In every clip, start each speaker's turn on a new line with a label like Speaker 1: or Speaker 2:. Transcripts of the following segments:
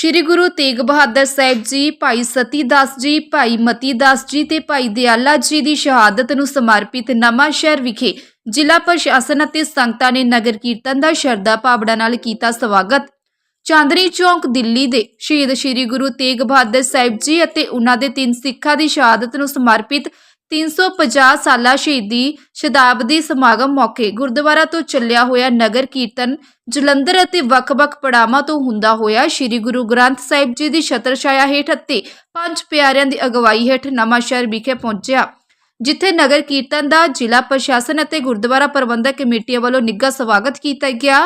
Speaker 1: ਸ੍ਰੀ ਗੁਰੂ ਤੇਗ ਬਹਾਦਰ ਸਾਹਿਬ ਜੀ, ਭਾਈ ਸਤੀ ਦਾਸ ਜੀ, ਭਾਈ ਮਤੀ ਦਾਸ ਜੀ ਤੇ ਭਾਈ ਦਿਆਲਾ ਜੀ ਦੀ ਸ਼ਹਾਦਤ ਨੂੰ ਸਮਰਪਿਤ ਨਵਾਂ ਸ਼ਹਿਰ ਵਿਖੇ ਜ਼ਿਲ੍ਹਾ ਪ੍ਰਸ਼ਾਸਨ ਅਤੇ ਸੰਗਤਾਂ ਨੇ ਨਗਰ ਕੀਰਤਨ ਦਾ ਸ਼ਰਧਾ ਭਾਵਨਾ ਨਾਲ ਕੀਤਾ ਸਵਾਗਤ। ਚਾਂਦਨੀ ਚੌਂਕ, ਦਿੱਲੀ ਦੇ ਸ਼ਹੀਦ ਸ੍ਰੀ ਗੁਰੂ ਤੇਗ ਬਹਾਦਰ ਸਾਹਿਬ ਜੀ ਅਤੇ ਉਹਨਾਂ ਦੇ ਤਿੰਨ ਸਿੱਖਾਂ ਦੀ ਸ਼ਹਾਦਤ ਨੂੰ ਸਮਰਪਿਤ 350 ਸਾਲਾ ਸ਼ਹੀਦੀ ਸ਼ਤਾਬਦੀ ਸਮਾਗਮ ਮੌਕੇ ਗੁਰਦੁਆਰਾ ਤੋਂ ਚੱਲਿਆ ਹੋਇਆ ਨਗਰ ਕੀਰਤਨ ਜਲੰਧਰ ਅਤੇ ਵੱਖ-ਵੱਖ ਪੜਾਵਾਂ ਤੋਂ ਹੁੰਦਾ ਹੋਇਆ ਸ੍ਰੀ ਗੁਰੂ ਗ੍ਰੰਥ ਸਾਹਿਬ ਜੀ ਦੀ ਛਤਰ ਛਾਇਆ ਹੇਠ ਅਤੇ ਪੰਜ ਪਿਆਰਿਆਂ ਦੀ ਅਗਵਾਈ ਹੇਠ ਨਵਾਂਸ਼ਹਿਰ ਵਿਖੇ ਪਹੁੰਚਿਆ, ਜਿੱਥੇ ਨਗਰ ਕੀਰਤਨ ਦਾ ਜ਼ਿਲ੍ਹਾ ਪ੍ਰਸ਼ਾਸਨ ਅਤੇ ਗੁਰਦੁਆਰਾ ਪ੍ਰਬੰਧਕ ਕਮੇਟੀਆਂ ਵੱਲੋਂ ਨਿੱਘਾ ਸਵਾਗਤ ਕੀਤਾ ਗਿਆ।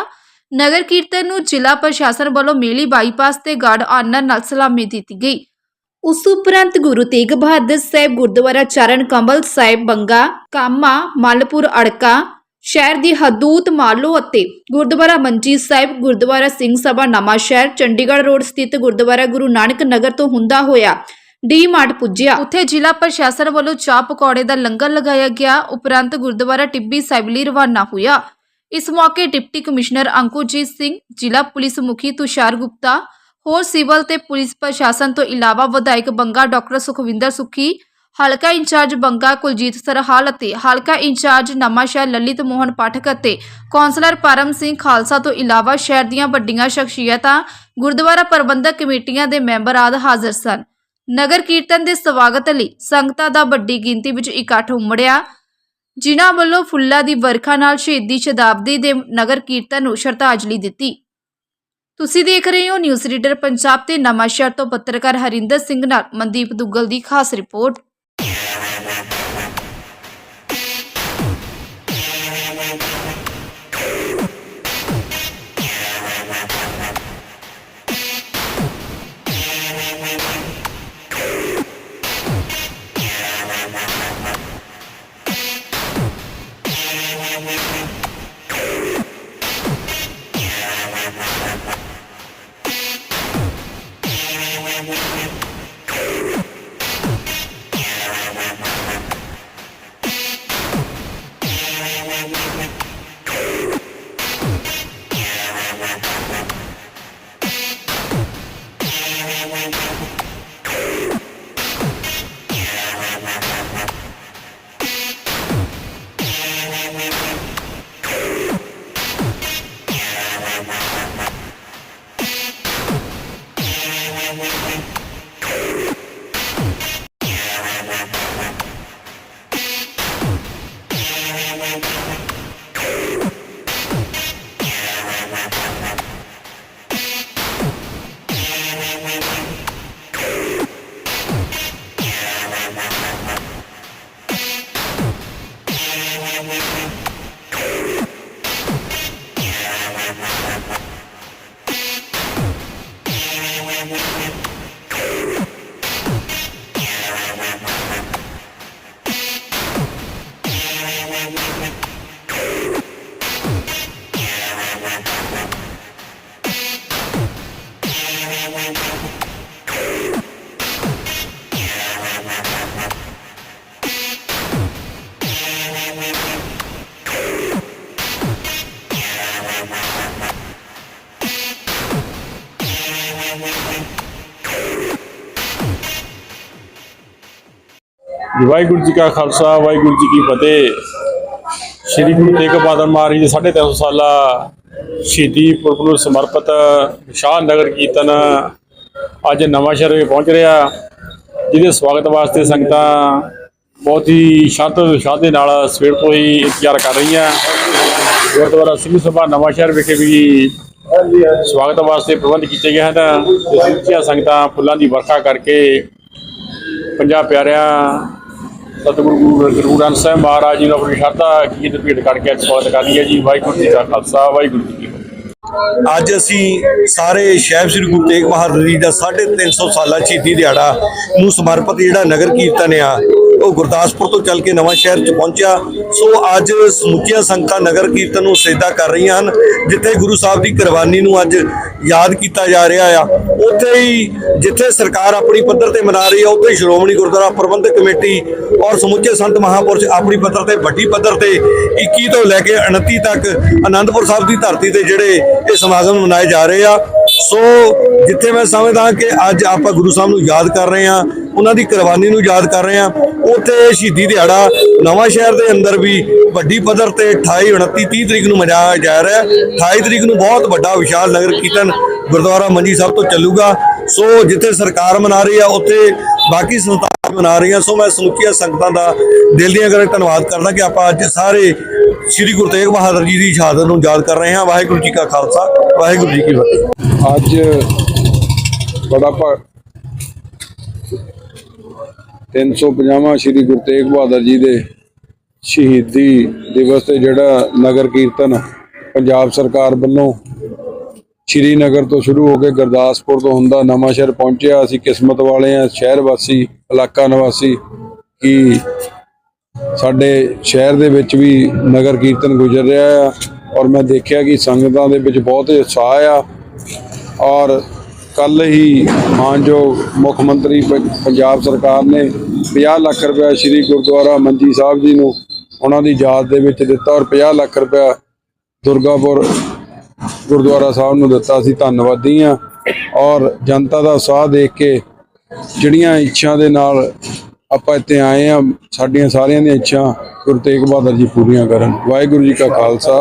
Speaker 1: ਨਗਰ ਕੀਰਤਨ ਨੂੰ ਜ਼ਿਲ੍ਹਾ ਪ੍ਰਸ਼ਾਸਨ ਵੱਲੋਂ ਮੇਲੀ ਬਾਈਪਾਸ ਤੇ ਗਾਰਡ ਆਨਰ ਨਾਲ ਸਲਾਮੀ ਦਿੱਤੀ ਗਈ। ਉਸ ਉਪਰੰਤ ਗੁਰੂ ਤੇਗ ਬਹਾਦਰ ਸਾਹਿਬ ਗੁਰਦੁਆਰਾ ਚਰਨ ਕਮਲ ਸਾਹਿਬ ਬੰਗਾ, ਕਾਮਾ, ਮਲਪੁਰ ਅੜਕਾ, ਸ਼ਹਿਰ ਦੀ ਹਦੂਦ ਮਾਲੋ ਅਤੇ ਗੁਰਦੁਆਰਾ ਮਨਜੀਤ ਸਾਹਿਬ ਗੁਰਦੁਆਰਾ ਸਿੰਘ ਸਭਾ ਨਵਾਂ ਸ਼ਹਿਰ ਚੰਡੀਗੜ੍ਹ ਰੋਡ ਸਥਿਤ ਗੁਰਦੁਆਰਾ ਗੁਰੂ ਨਾਨਕ ਨਗਰ ਤੋਂ ਹੁੰਦਾ ਹੋਇਆ ਡੀ ਮਾਰਟ ਪੁੱਜਿਆ। ਉੱਥੇ ਜ਼ਿਲ੍ਹਾ ਪ੍ਰਸ਼ਾਸਨ ਵੱਲੋਂ ਚਾਹ ਪਕੌੜੇ ਦਾ ਲੰਗਰ ਲਗਾਇਆ ਗਿਆ, ਉਪਰੰਤ ਗੁਰਦੁਆਰਾ ਟਿੱਬੀ ਸਾਹਿਬ ਲਈ ਰਵਾਨਾ ਹੋਇਆ। ਇਸ ਮੌਕੇ ਡਿਪਟੀ ਕਮਿਸ਼ਨਰ ਅੰਕੁਜੀਤ ਸਿੰਘ, ਜ਼ਿਲ੍ਹਾ ਪੁਲਿਸ ਮੁਖੀ ਤੁਸ਼ਾਰ ਗੁਪਤਾ ਹੋਰ ਸਿਵਲ ਤੇ ਪੁਲਿਸ ਪ੍ਰਸ਼ਾਸਨ ਤੋਂ ਇਲਾਵਾ ਵਿਧਾਇਕ ਬੰਗਾ ਡਾਕਟਰ ਸੁਖਵਿੰਦਰ ਸੁਖੀ, ਹਲਕਾ ਇੰਚਾਰਜ ਬੰਗਾ ਕੁਲਜੀਤ ਸਰਹਾਲ ਅਤੇ ਹਲਕਾ ਇੰਚਾਰਜ ਨਵਾਂਸ਼ਹਿਰ ਲਲਿਤ ਮੋਹਨ ਪਾਠਕ ਅਤੇ ਕੌਂਸਲਰ ਪਰਮ ਸਿੰਘ ਖਾਲਸਾ ਤੋਂ ਇਲਾਵਾ ਸ਼ਹਿਰ ਦੀਆਂ ਵੱਡੀਆਂ ਸ਼ਖਸੀਅਤਾਂ, ਗੁਰਦੁਆਰਾ ਪ੍ਰਬੰਧਕ ਕਮੇਟੀਆਂ ਦੇ ਮੈਂਬਰ ਆਦਿ ਹਾਜ਼ਰ ਸਨ। ਨਗਰ ਕੀਰਤਨ ਦੇ ਸਵਾਗਤ ਲਈ ਸੰਗਤਾਂ ਦਾ ਵੱਡੀ ਗਿਣਤੀ ਵਿੱਚ ਇਕੱਠ ਉਮੜਿਆ। ਜਿਨ੍ਹਾਂ ਵੱਲੋਂ ਫੁੱਲਾਂ ਦੀ ਵਰਖਾ ਨਾਲ ਸ਼ਹੀਦੀ ਸ਼ਤਾਬਦੀ ਦੇ ਨਗਰ ਕੀਰਤਨ ਨੂੰ ਸ਼ਰਧਾਂਜਲੀ ਦਿੱਤੀ। ਤੁਸੀਂ ਦੇਖ ਰਹੇ ਹੋ ਨਿਊਜ਼ ਰੀਡਰ ਪੰਜਾਬ ਤੇ ਨਵਾਂਸ਼ਹਿਰ ਤੋਂ ਪੱਤਰਕਾਰ ਹਰਿੰਦਰ ਸਿੰਘ ਨਾਲ ਮਨਦੀਪ ਦੁੱਗਲ ਦੀ ਖਾਸ ਰਿਪੋਰਟ।
Speaker 2: ਵਾਹਿਗੁਰੂ ਜੀ ਕਾ ਖਾਲਸਾ, ਵਾਹਿਗੁਰੂ ਜੀ ਕੀ ਫਤਿਹ। ਸ੍ਰੀ ਗੁਰੂ ਤੇਗ ਬਹਾਦਰ ਮਹਾਰਾਜ ਜੀ ਦੇ 350 ਸਾਲਾ ਸ਼ਹੀਦੀ ਪੁਰਬ ਨੂੰ ਸਮਰਪਿਤ ਵਿਸ਼ਾਲ ਨਗਰ ਕੀਰਤਨ ਅੱਜ ਨਵਾਂ ਸ਼ਹਿਰ ਵਿੱਚ ਪਹੁੰਚ ਰਿਹਾ। ਜਿਹਦੇ ਸਵਾਗਤ ਵਾਸਤੇ ਸੰਗਤਾਂ ਬਹੁਤ ਹੀ ਸ਼ਾਂਤ ਵਿਸ਼ਾਲ ਦੇ ਨਾਲ ਸਵੇਰ ਤੋਂ ਹੀ ਇੰਤਜ਼ਾਰ ਕਰ ਰਹੀ ਰਹੀਆਂ। ਗੁਰਦੁਆਰਾ ਸਿੰਘ ਸਭਾ ਨਵਾਂ ਸ਼ਹਿਰ ਵਿਖੇ ਵੀ ਸਵਾਗਤ ਵਾਸਤੇ ਪ੍ਰਬੰਧ ਕੀਤੇ ਗਏ ਹਨ। ਤੇ ਸਮੁੱਚੀਆਂ ਸੰਗਤਾਂ ਫੁੱਲਾਂ ਦੀ ਵਰਖਾ ਕਰਕੇ ਪੰਜਾਬ ਪਿਆਰਿਆਂ, ਸਤਿਗੁਰੂ ਗੁਰੂ ਗ੍ਰੰਥ ਸਾਹਿਬ ਮਹਾਰਾਜ ਜੀ ਨੂੰ ਆਪਣੀ ਸ਼ਰਧਾ ਗੀਤ ਭੇਟ ਕਰਕੇ ਸਵਾਗਤ ਕਰਦੀ ਹੈ ਜੀ। ਵਾਹਿਗੁਰੂ ਜੀ ਦਾ ਖਾਲਸਾ, ਵਾਹਿਗੁਰੂ ਜੀ ਕੀ ਫਤਿਹ।
Speaker 3: ਅੱਜ ਅਸੀਂ ਸਾਰੇ ਸ਼ਹਿਬ ਸ੍ਰੀ ਗੁਰੂ ਤੇਗ ਬਹਾਦਰ ਜੀ ਦਾ 350 ਸਾਲਾ ਸ਼ਹੀਦੀ ਦਿਹਾੜਾ ਨੂੰ ਸਮਰਪਿਤ ਜਿਹੜਾ ਨਗਰ ਕੀਰਤਨ ਆ ਉਹ ਗੁਰਦਾਸਪੁਰ ਤੋਂ ਚੱਲ ਕੇ ਨਵਾਂ ਸ਼ਹਿਰ ਚ ਪਹੁੰਚਿਆ। ਸੋ ਅੱਜ ਸਮੁੱਚੀਆਂ ਸੰਗਤਾਂ ਨਗਰ ਕੀਰਤਨ ਨੂੰ ਸੇਦਾ ਕਰ ਰਹੀਆਂ ਹਨ, ਜਿੱਥੇ ਗੁਰੂ ਸਾਹਿਬ ਦੀ ਕੁਰਬਾਨੀ ਨੂੰ ਅੱਜ ਯਾਦ ਕੀਤਾ ਜਾ ਰਿਹਾ ਆ। ਉੱਥੇ ਹੀ ਜਿੱਥੇ ਸਰਕਾਰ ਆਪਣੀ ਪੱਧਰ ਤੇ ਮਨਾ ਰਹੀ ਆ, ਉੱਥੇ ਹੀ ਸ਼੍ਰੋਮਣੀ ਗੁਰਦੁਆਰਾ ਪ੍ਰਬੰਧਕ ਕਮੇਟੀ ਔਰ ਸਮੁੱਚੇ ਸੰਤ ਮਹਾਂਪੁਰਸ਼ ਆਪਣੀ ਪੱਧਰ ਤੇ, ਵੱਡੀ ਪੱਧਰ ਤੇ 21 ਤੋਂ ਲੈ ਕੇ 29 ਤੱਕ ਆਨੰਦਪੁਰ ਸਾਹਿਬ ਦੀ ਧਰਤੀ ਤੇ ਜਿਹੜੇ ਇਹ ਸਮਾਗਮ ਮਨਾਏ ਜਾ ਰਹੇ ਆ। ਸੋ ਜਿੱਥੇ ਮੈਂ ਸਮਝਦਾ ਕਿ ਅੱਜ ਆਪਾਂ ਗੁਰੂ ਸਾਹਿਬ ਨੂੰ ਯਾਦ ਕਰ ਰਹੇ ਹਾਂ ਉਹਨਾਂ ਦੀ ਕੁਰਬਾਨੀ ਨੂੰ ਯਾਦ ਕਰ ਰਹੇ ਹਾਂ। ਉੱਥੇ ਸ਼ਹੀਦੀ ਦਿਹਾੜਾ ਨਵਾਂ ਸ਼ਹਿਰ ਦੇ ਅੰਦਰ ਵੀ ਵੱਡੀ ਪੱਧਰ ਤੇ 28 29 30 ਤਰੀਕ ਨੂੰ ਮਨਾਇਆ ਜਾ ਰਿਹਾ ਹੈ। 28 ਤਰੀਕ ਨੂੰ ਬਹੁਤ ਵੱਡਾ ਵਿਸ਼ਾਲ ਨਗਰ ਕੀਰਤਨ ਗੁਰਦੁਆਰਾ ਮੰਜੀ ਸਾਹਿਬ ਤੋਂ ਚੱਲੂਗਾ। ਸੋ ਜਿੱਥੇ ਸਰਕਾਰ ਮਨਾ ਰਹੀ ਆ, ਉੱਥੇ ਬਾਕੀ ਸੰਸਥਾਵਾਂ ਮਨਾ ਰਹੀਆਂ। ਸੋ ਮੈਂ ਸਮੁੱਚੀਆਂ ਸੰਗਤਾਂ ਦਾ ਦਿਲ ਦੀਆਂ ਕਰਕੇ ਧੰਨਵਾਦ ਕਰਦਾ ਕਿ ਆਪਾਂ ਅੱਜ ਸਾਰੇ ਸ੍ਰੀ ਗੁਰੂ ਤੇਗ ਬਹਾਦਰ ਜੀ ਦੀ ਸ਼ਹਾਦਤ ਨੂੰ ਯਾਦ ਕਰ ਰਹੇ ਹਾਂ। ਵਾਹਿਗੁਰੂ ਜੀ ਕਾ ਖਾਲਸਾ, ਵਾਹਿਗੁਰੂ ਜੀ ਕੀ ਫਤਿਹ।
Speaker 4: ਅੱਜ ਬੜਾ 350ਵਾਂ ਸ੍ਰੀ ਗੁਰੂ ਤੇਗ ਬਹਾਦਰ ਜੀ ਦੇ ਸ਼ਹੀਦੀ ਦਿਵਸ ਤੇ ਜਿਹੜਾ ਨਗਰ ਕੀਰਤਨ ਪੰਜਾਬ ਸਰਕਾਰ ਵੱਲੋਂ ਸ਼੍ਰੀਨਗਰ ਤੋਂ ਸ਼ੁਰੂ ਹੋ ਕੇ ਗੁਰਦਾਸਪੁਰ ਤੋਂ ਹੁੰਦਾ ਨਵਾਂ ਸ਼ਹਿਰ ਪਹੁੰਚਿਆ। ਅਸੀਂ ਕਿਸਮਤ ਵਾਲੇ ਆ ਸ਼ਹਿਰ ਵਾਸੀ, ਇਲਾਕਾ ਨਿਵਾਸੀ ਕਿ ਸਾਡੇ ਸ਼ਹਿਰ ਦੇ ਵਿੱਚ ਵੀ ਨਗਰ ਕੀਰਤਨ ਗੁਜ਼ਰ ਰਿਹਾ ਆ ਔਰ ਮੈਂ ਦੇਖਿਆ ਕਿ ਸੰਗਤਾਂ ਦੇ ਵਿੱਚ ਬਹੁਤ ਉਤਸ਼ਾਹ ਆ ਔਰ ਕੱਲ ਹੀ ਮਾਨਯੋਗ ਮੁੱਖ ਮੰਤਰੀ ਪ- ਪੰਜਾਬ ਸਰਕਾਰ ਨੇ 50 ਲੱਖ ਰੁਪਏ ਸ੍ਰੀ ਗੁਰਦੁਆਰਾ ਮੰਜੀ ਸਾਹਿਬ ਜੀ ਨੂੰ ਉਹਨਾਂ ਦੀ ਯਾਦ ਦੇ ਵਿੱਚ ਦਿੱਤਾ ਔਰ 50 ਲੱਖ ਰੁਪਏ ਦੁਰਗਾਪੁਰ ਗੁਰਦੁਆਰਾ ਸਾਹਿਬ ਨੂੰ ਦਿੱਤਾ ਸੀ ਧੰਨਵਾਦੀ ਆ ਔਰ ਜਨਤਾ ਦਾ ਉਤਸ਼ਾਹ ਦੇਖ ਕੇ ਜਿਹੜੀਆਂ ਇੱਛਾ ਦੇ ਨਾਲ ਆਪਾਂ ਇੱਥੇ ਆਏ ਆ ਸਾਡੀਆਂ ਸਾਰਿਆਂ ਦੀਆਂ ਇੱਛਾ ਗੁਰੂ ਤੇਗ ਬਹਾਦਰ ਜੀ ਪੂਰੀਆਂ ਕਰਨ। ਵਾਹਿਗੁਰੂ ਜੀ ਕਾ ਖਾਲਸਾ।